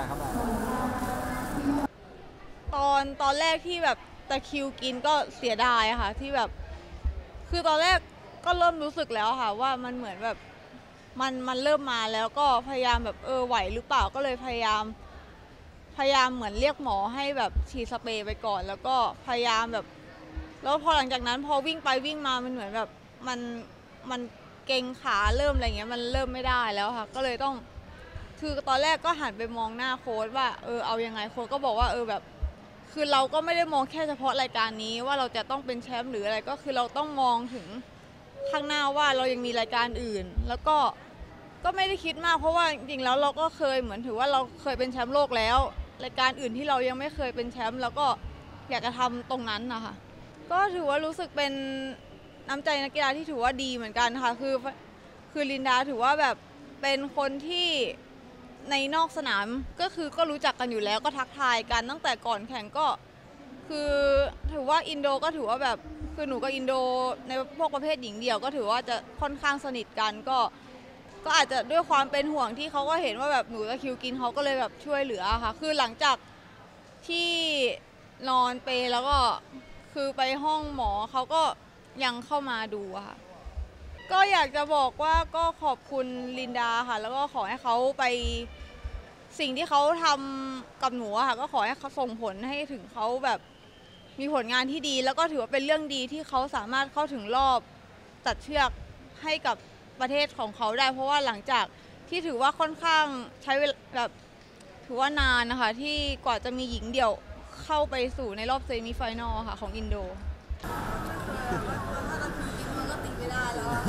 ได้ครับตอนตอนแรกที่แบบตะคิวกินก็เสียดายค่ะ ที่แบบ คือตอนแรกก็เริ่มรู้สึกแล้วค่ะ ว่ามันเหมือนแบบมันมันเริ่มมาแล้วก็พยายามแบบเออไหวหรือเปล่าก็เลยพยายาม พยายามเหมือนเรียกหมอให้แบบฉีดสเปรย์ไปก่อน แล้วก็พยายามแบบ แล้วพอหลังจากนั้นพอวิ่งไปวิ่งมามันเหมือนแบบมันมันเกรงขาเริ่มอะไรเงี้ยมันเริ่มไม่ได้แล้วค่ะ ก็เลยต้อง คือตอนแรกก็หันไปมองหน้าโค้ดว่าเออเอายังไงโค้ดก็บอกว่าเออแบบ คือเราก็ไม่ได้มองแค่เฉพาะรายการนี้ว่าเราจะต้องเป็นแชมป์หรืออะไรก็คือเราต้องมองถึงข้างหน้าว่าเรายังมีรายการอื่น แล้วก็ก็ไม่ได้คิดมากเพราะว่าจริงๆแล้วเราก็เคยเหมือนถือว่าเราเคยเป็นแชมป์โลกแล้ว รายการอื่นที่เรายังไม่เคยเป็นแชมป์แล้วก็อยากจะทำตรงนั้นนะคะก็ถือว่ารู้สึกเป็นน้ำใจนักกีฬาที่ถือว่าดีเหมือนกันค่ะคือคือลินดาถือว่าแบบเป็นคนที่ ในนอกสนามก็คือก็รู้จักกันอยู่แล้วก็ทักทายกันตั้งแต่ก่อนแข่งก็ คือถือว่าอินโดก็ถือว่าแบบคือหนูกับอินโดในพวกประเภทหญิงเดี่ยวก็ถือว่าจะค่อนข้างสนิทกันก็ ก็อาจจะด้วยความเป็นห่วงที่เขาก็เห็นว่าแบบหนูตะคริวกินเขาก็เลยแบบช่วยเหลือค่ะ คือหลังจากที่นอนเปแล้วก็คือไปห้องหมอเขาก็ยังเข้ามาดูค่ะ ก็อยากจะบอกว่าก็ขอบคุณลินดาค่ะ แล้วก็ขอให้เขาไปสิ่งที่เขาทำกับหนูอะค่ะ ก็ขอให้เขาส่งผลให้ถึงเขาแบบมีผลงานที่ดี แล้วก็ถือว่าเป็นเรื่องดีที่เขาสามารถเข้าถึงรอบตัดเชือกให้กับประเทศของเขาได้ เพราะว่าหลังจากที่ถือว่าค่อนข้างใช้เวลาแบบถือว่านานนะคะ ที่กว่าจะมีหญิงเดี่ยวเข้าไปสู่ในรอบเซมิไฟแนลค่ะ ของอินโด